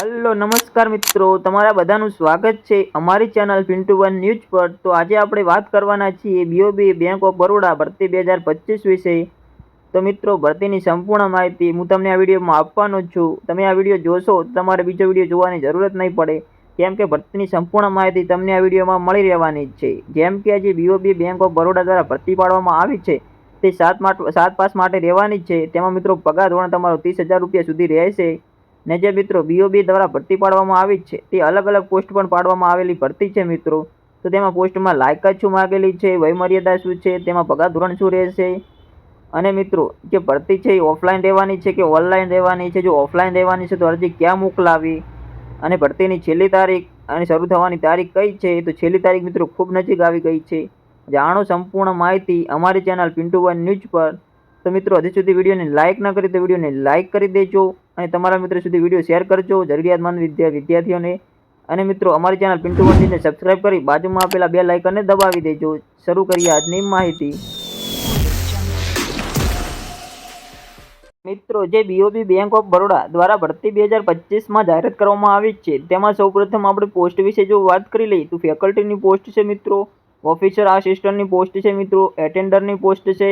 Hello, નમસ્કાર મિત્રો. તમારા બધાનું સ્વાગત છે અમારી ચેનલ પિન્ટુ વન ન્યૂઝ પર. તો આજે આપણે વાત કરવાના છીએ બીઓબી બેંક ઓફ બરોડા ભરતી બે હજાર પચીસ વિશે. તો મિત્રો, ભરતીની સંપૂર્ણ માહિતી હું તમને આ વિડીયોમાં આપવાનો છું. તમે આ વીડિયો જોશો તમારે બીજો વીડિયો જોવાની જરૂરત નહીં પડે. કેમ કે ભરતીની સંપૂર્ણ માહિતી તમને આ વિડીયોમાં મળી રહેવાની છે. જેમ કે આજે બીઓબી બેંક ઓફ બરોડા દ્વારા ભરતી પાડવામાં આવી છે. તે સાત સાત પાસ માટે રહેવાની છે. તેમાં મિત્રો પગાર ધોરણ તમારો ત્રીસ હજાર રૂપિયા સુધી રહેશે. ને જે મિત્રો બીઓબી દ્વારા ભરતી પાડવામાં આવી છે, તે અલગ અલગ પોસ્ટ પણ પાડવામાં આવેલી ભરતી છે મિત્રો. તો તેમાં પોસ્ટમાં લાયકાત શું માગેલી છે, વયમર્યાદા શું છે, તેમાં પગાર ધોરણ શું રહેશે? અને મિત્રો, જે ભરતી છે એ ઓફલાઈન રહેવાની છે કે ઓનલાઈન રહેવાની છે? જો ઓફલાઈન રહેવાની છે તો અરજી ક્યાં મોકલાવી? અને ભરતીની છેલ્લી તારીખ અને શરૂ થવાની તારીખ કઈ છે? તો છેલ્લી તારીખ મિત્રો ખૂબ નજીક આવી ગઈ છે. જાણો સંપૂર્ણ માહિતી અમારી ચેનલ પિન્ટુ વન ન્યૂઝ પર. તો મિત્રો, હજી સુધી વિડીયોને લાઇક ન કરી તો વિડીયોને લાઇક કરી દેજો. અને તમારા મિત્રો સુધી વીડિયો શેર કરજો. જરૂરિયાતમંદ વિદ્યા વિદ્યાર્થીઓને અને મિત્રો, અમારી ચેનલ પિન્ટુ વનજીને સબસ્ક્રાઇબ કરી બાજુમાં આપેલા બે લાઇકનને દબાવી દેજો. શરૂ કરીએ આજની માહિતી. મિત્રો, જે બીઓબી બેંક ઓફ બરોડા દ્વારા ભરતી બે હજાર પચીસમાં જાહેરાત કરવામાં આવી છે, તેમાં સૌપ્રથમ આપણે પોસ્ટ વિશે જો વાત કરી લઈએ, તો ફેકલ્ટીની પોસ્ટ છે મિત્રો, ઓફિસર આસિસ્ટન્ટની પોસ્ટ છે મિત્રો, એટેન્ડરની પોસ્ટ છે,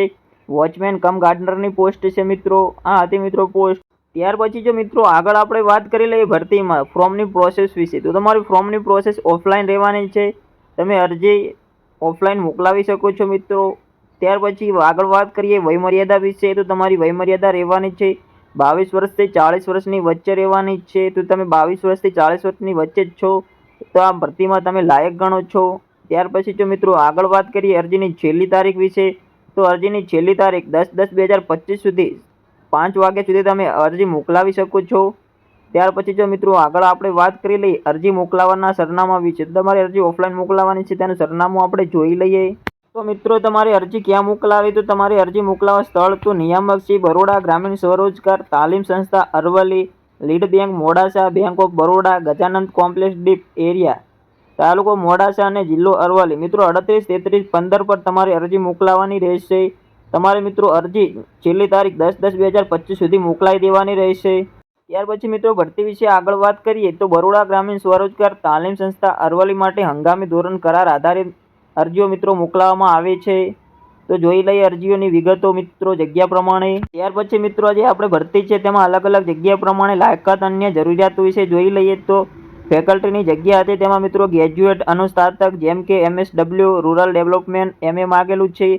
વોચમેન, કમ ગાર્ડનરની પોસ્ટ છે મિત્રો. આ હતી મિત્રો પોસ્ટ. ત્યાર પછી જો મિત્રો આગળ આપણે વાત કરી લઈએ ભરતીમાં, ફોર્મની પ્રોસેસ વિશે. તો તમારી ફોર્મની પ્રોસેસ ઓફલાઈન રહેવાની છે. તમે અરજી ઓફલાઈન મોકલાવી શકો છો મિત્રો. ત્યાર પછી આગળ વાત કરીએ વયમર્યાદા વિશે. તો તમારી વયમર્યાદા રહેવાની છે. બાવીસ વર્ષથી ચાળીસ વર્ષની વચ્ચે રહેવાની છે. તો તમે બાવીસ વર્ષથી ચાળીસ વર્ષની વચ્ચે જ છો. તો આ ભરતીમાં તમે લાયક ગણો છો. ત્યાર પછી જો મિત્રો આગળ વાત કરીએ અરજીની છેલ્લી તારીખ વિશે. તો અરજીની છેલ્લી તારીખ દસ દસ બે હજાર પચીસ સુધી પાંચ વાગ્યા સુધી તમે અરજી મોકલાવી શકો છો. ત્યાર પછી જો મિત્રો આગળ આપણે વાત કરી લઈએ અરજી મોકલાવવાના સરનામા વિશે તમારી અરજી ઓફલાઈન મોકલાવવાની છે, તેનું સરનામું આપણે જોઈ લઈએ. તો મિત્રો તમારી અરજી ક્યાં મોકલાવી? તો તમારી અરજી મોકલાવવા સ્થળ તો નિયામક છે બરોડા ગ્રામીણ સ્વરોજગાર તાલીમ સંસ્થા Aravalli, lead bank Modasa, bank of Baroda, Gajanand complex deep area, તાલુકો મોડાસા અને જિલ્લો અરવલ્લી. મિત્રો અડત્રીસ તેત્રીસ પંદર પર તમારી અરજી મોકલાવવાની રહેશે. તમારે મિત્રો અરજી છેલ્લી તારીખ દસ દસ બે હજાર પચીસ સુધી મોકલાવી દેવાની રહેશે. ત્યાર પછી મિત્રો ભરતી વિશે આગળ વાત કરીએ તો બરોડા ગ્રામીણ સ્વરોજગાર તાલીમ સંસ્થા અરવલી માટે હંગામી ધોરણ કરાર આધારિત અરજીઓ મિત્રો મોકલાવવામાં આવે છે. તો જોઈ લઈએ અરજીઓની વિગતો મિત્રો જગ્યા પ્રમાણે. ત્યાર પછી મિત્રો જે આપણે ભરતી છે તેમાં અલગ અલગ જગ્યા પ્રમાણે લાયકાત અન્ય જરૂરિયાતો વિશે જોઈ લઈએ તો ફેકલ્ટીની જગ્યા હતી તેમાં મિત્રો ગ્રેજ્યુએટ અનુસ્નાતક જેમ કે એમએસડબલ્યુ, રૂરલ ડેવલપમેન્ટ, એમએ માગેલું છે.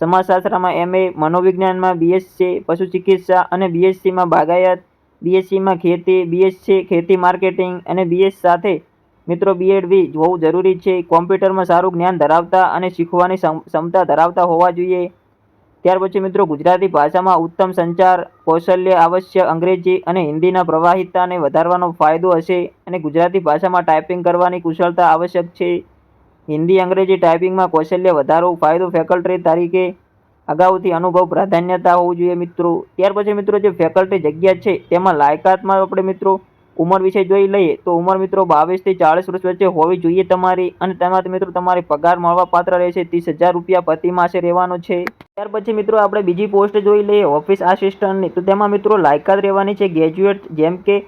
સમાજશાસ્ત્રમાં એમએ મનોવિજ્ઞાનમાં બીએસસી પશુ ચિકિત્સા અને બીએસસીમાં બાગાયત, બીએસસીમાં ખેતી, બીએસસી ખેતી માર્કેટિંગ અને બીએસ સાથે મિત્રો બીએડ બી હોવું જરૂરી છે. કોમ્પ્યુટરમાં સારું જ્ઞાન ધરાવતા અને શીખવાની ક્ષમતા ધરાવતા હોવા જોઈએ. ત્યાર પછી મિત્રો ગુજરાતી ભાષામાં ઉત્તમ સંચાર, કૌશલ્ય આવશ્ય અંગ્રેજી અને હિન્દીના પ્રવાહિતાને વધારવાનો ફાયદો હશે અને ગુજરાતી ભાષામાં ટાઈપિંગ કરવાની કુશળતા આવશ્યક છે. હિન્દી અંગ્રેજી ટાઈપિંગમાં કૌશલ્ય વધારો ફાયદો ફેકલ્ટી તરીકે અગાઉથી અનુભવ પ્રાધાન્યતા હોવું જોઈએ મિત્રો. ત્યાર પછી મિત્રો જે ફેકલ્ટી જગ્યા છે તેમાં લાયકાતમાં આપણે મિત્રો ઉંમર વિશે જોઈ લઈએ તો ઉંમર મિત્રો બાવીસથી ચાળીસ વર્ષ વચ્ચે હોવી જોઈએ તમારી અને તેમાંથી મિત્રો તમારી પગાર મળવા પાત્ર રહેશે ત્રીસ હજાર રૂપિયા પ્રતિ માસે રહેવાનો છે. ત્યાર પછી મિત્રો આપણે બીજી પોસ્ટ જોઈ લઈએ ઓફિસ આસિસ્ટન્ટની તો તેમાં મિત્રો લાયકાત રહેવાની છે ગ્રેજ્યુએટ જેમ કે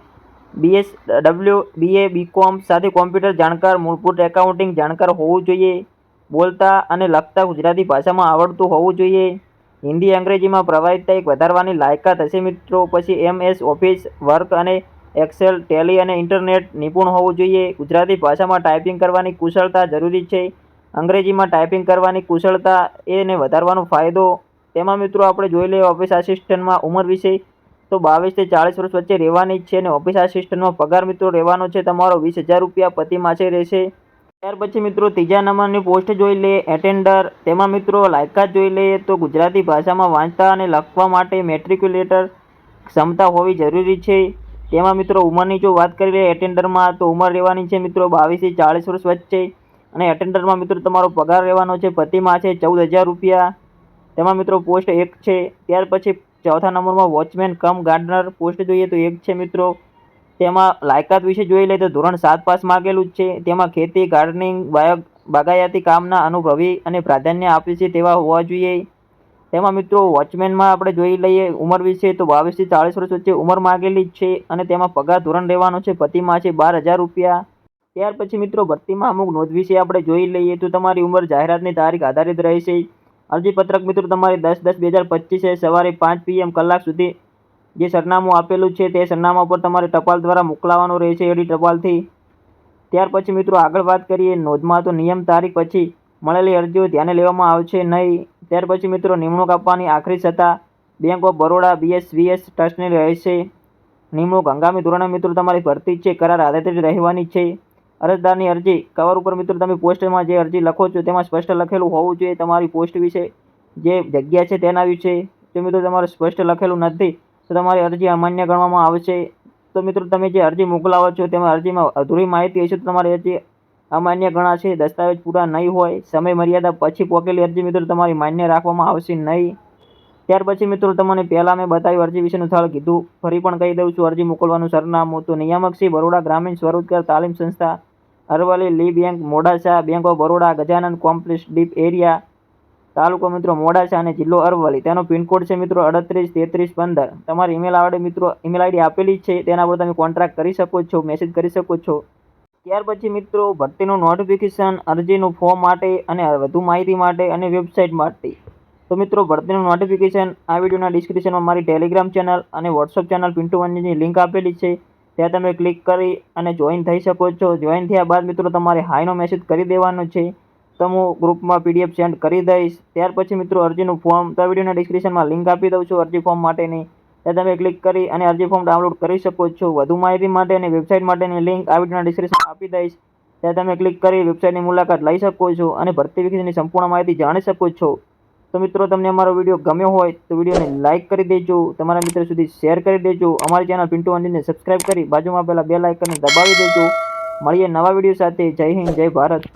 B S W BA B Com સાથે કોમ્પ્યુટર જાણકાર, મૂળભૂત એકાઉન્ટિંગ જાણકાર હોવું જોઈએ, બોલતા અને લખતા ગુજરાતી ભાષામાં આવડતું હોવું જોઈએ. હિન્દી, અંગ્રેજીમાં પ્રવાહિતતા એક વધારવાની લાયકાત હશે મિત્રો. પછી એમએસ ઓફિસ વર્ક અને એક્સેલ ટેલી અને ઇન્ટરનેટ નિપુણ હોવું જોઈએ. ગુજરાતી ભાષામાં ટાઈપિંગ કરવાની કુશળતા જરૂરી છે. અંગ્રેજીમાં ટાઈપિંગ કરવાની કુશળતા એને વધારવાનો ફાયદો. તેમાં મિત્રો આપણે જોઈ લઈએ ઓફિસ આસિસ્ટન્ટમાં ઉંમર વિશે. તો બાવીસથી ચાળીસ વર્ષ વચ્ચે રહેવાની છે અને ઓફિસ આસિસ્ટન્ટમાં પગાર મિત્રો રહેવાનો છે. તમારો વીસ હજાર રૂપિયા પ્રતિ માસે રહેશે. ત્યાર પછી મિત્રો ત્રીજા નંબરની પોસ્ટ જોઈ લઈએ એટેન્ડર તેમાં મિત્રો લાયકાત જોઈ લઈએ તો ગુજરાતી ભાષામાં વાંચતા અને લખવા માટે મેટ્રિક્યુલેટર ક્ષમતા હોવી જરૂરી છે. તેમાં મિત્રો ઉંમરની જો વાત કરી લઈએ એટેન્ડરમાં તો ઉંમર રહેવાની છે મિત્રો બાવીસથી ચાળીસ વર્ષ વચ્ચે. અને એટેન્ડરમાં મિત્રો તમારો પગાર રહેવાનો છે પ્રતિ માસે ચૌદ હજાર રૂપિયા. તેમાં મિત્રો પોસ્ટ એક છે. ત્યાર પછી ચોથા નંબરમાં વોચમેન કમ ગાર્ડનર પોસ્ટ જોઈએ તો એક છે મિત્રો. તેમાં લાયકાત વિશે જોઈ લઈએ તો ધોરણ સાત પાસ માગેલું જ છે. તેમાં ખેતી, ગાર્ડનિંગ બાયો બાગાયતી કામના અનુભવી અને પ્રાધાન્ય આપે છે તેવા હોવા જોઈએ. તેમાં મિત્રો વોચમેનમાં આપણે જોઈ લઈએ ઉંમર વિશે તો બાવીસથી ચાળીસ વર્ષ વચ્ચે ઉંમર માગેલી જ છે અને તેમાં પગાર ધોરણ રહેવાનો છે. પતિમાં છે બાર હજાર રૂપિયા. ત્યાર પછી મિત્રો ભરતીમાં અમુક નોંધ વિશે આપણે જોઈ લઈએ તો તમારી ઉંમર જાહેરાતની તારીખ આધારિત રહેશે. અરજીપત્રક મિત્રો, તમારે દસ દસ બે હજાર પચીસે સવારે પાંચ પીએમ કલાક સુધી જે સરનામું આપેલું છે તે સરનામા પર તમારે ટપાલ દ્વારા મોકલાવાનું રહેશે એડી ટપાલથી. ત્યાર પછી મિત્રો, આગળ વાત કરીએ, નોંધમાં તો નિયમ તારીખ પછી મળેલી અરજીઓ ધ્યાને લેવામાં આવશે નહીં. ત્યાર પછી મિત્રો, નિમણૂક આપવાની આખરી સત્તા બેંક ઓફ બરોડા, બીએસવીએસ ટ્રસ્ટની રહેશે. નિમણૂક હંગામી ધોરણે મિત્રો, તમારી ભરતી છે, કરાર આધારિત રહેવાની છે. અરજદારની અરજી. કવર ઉપર મિત્રો તમે પોસ્ટમાં જે અરજી લખો છો તેમાં સ્પષ્ટ લખેલું હોવું જોઈએ તમારી પોસ્ટ વિશે. જે જગ્યા છે તેના વિશે. જો મિત્રો તમારે સ્પષ્ટ લખેલું નથી, તો તમારી અરજી અમાન્ય ગણવામાં આવશે. તો મિત્રો તમે જે અરજી મોકલાવો છો તેમાં અરજીમાં અધૂરી માહિતી હશે તો તમારી અરજી અમાન્ય ગણાશે. દસ્તાવેજ પૂરા નહીં હોય, સમય મર્યાદા પછી પોકેલી અરજી મિત્રો તમારી માન્ય રાખવામાં આવશે નહીં. ત્યાર પછી મિત્રો તમને પહેલાં મેં બતાવ્યું અરજી વિશેનું સ્થળ કીધું. ફરી પણ કહી દઉં છું, અરજી મોકલવાનું સરનામું તો નિયામક શ્રી બરોડા ગ્રામીણ સ્વરોજગાર તાલીમ સંસ્થા Aravalli lead bank, Modasa bank of Baroda Gajanand complex deep area તાલુકો મિત્રો મોડાસા અને જિલ્લો અરવલ્લી. તેનો પિનકોડ છે મિત્રો અડત્રીસ, તેત્રીસ, પંદર. તમારી ઈમેલ આવડે મિત્રો ઈમેલ આઈડી આપેલી છે, તેના પર તમે કોન્ટ્રાક્ટ કરી શકો છો મેસેજ કરી શકો છો. ત્યાર પછી મિત્રો, ભરતીનું નોટિફિકેશન અરજીનું ફોર્મ માટે અને વધુ માહિતી માટે અને વેબસાઇટ માટે. તો મિત્રો, ભરતીનું નોટિફિકેશન આ વિડીયોના ડિસ્ક્રિપ્શનમાં મારી ટેલિગ્રામ ચેનલ અને વોટ્સઅપ ચેનલ પિન્ટુ વનજીની લિંક આપેલી છે. ત્યાં તમે ક્લિક કરી અને જોઈન થઈ શકો છો. જોઈન થયા બાદ મિત્રો તમારે હાઈનો મેસેજ કરી દેવાનો છે. તો હું ગ્રુપમાં પીડીએફ સેન્ડ કરી દઈશ. ત્યાર પછી મિત્રો અરજીનું ફોર્મ તો વિડીયોના ડિસ્ક્રિપ્શનમાં લિંક આપી દઉં છું અરજી ફોર્મ માટેની. ત્યાં તમે ક્લિક કરી અને અરજી ફોર્મ ડાઉનલોડ કરી શકો છો. વધુ માહિતી માટે અને વેબસાઇટ માટેની લિંક આ વિડીયોના ડિસ્ક્રિપ્શનમાં આપી દઈશ. ત્યાં તમે ક્લિક કરી વેબસાઇટની મુલાકાત લઈ શકો છો અને ભરતી વિશેની સંપૂર્ણ માહિતી જાણી શકો છો. તો મિત્રો, તમને અમારો વીડિયો ગમ્યો હોય તો વિડીયોને લાઇક કરી દેજો, તમારા મિત્રો સુધી શેર કરી દેજો, અમારી ચેનલ પિન્ટુ અંજીને સબસ્ક્રાઇબ કરી બાજુમાં પહેલાં બે લાઇકને દબાવી દેજો. મળીએ નવા વીડિયો સાથે. જય હિન્દ, જય ભારત.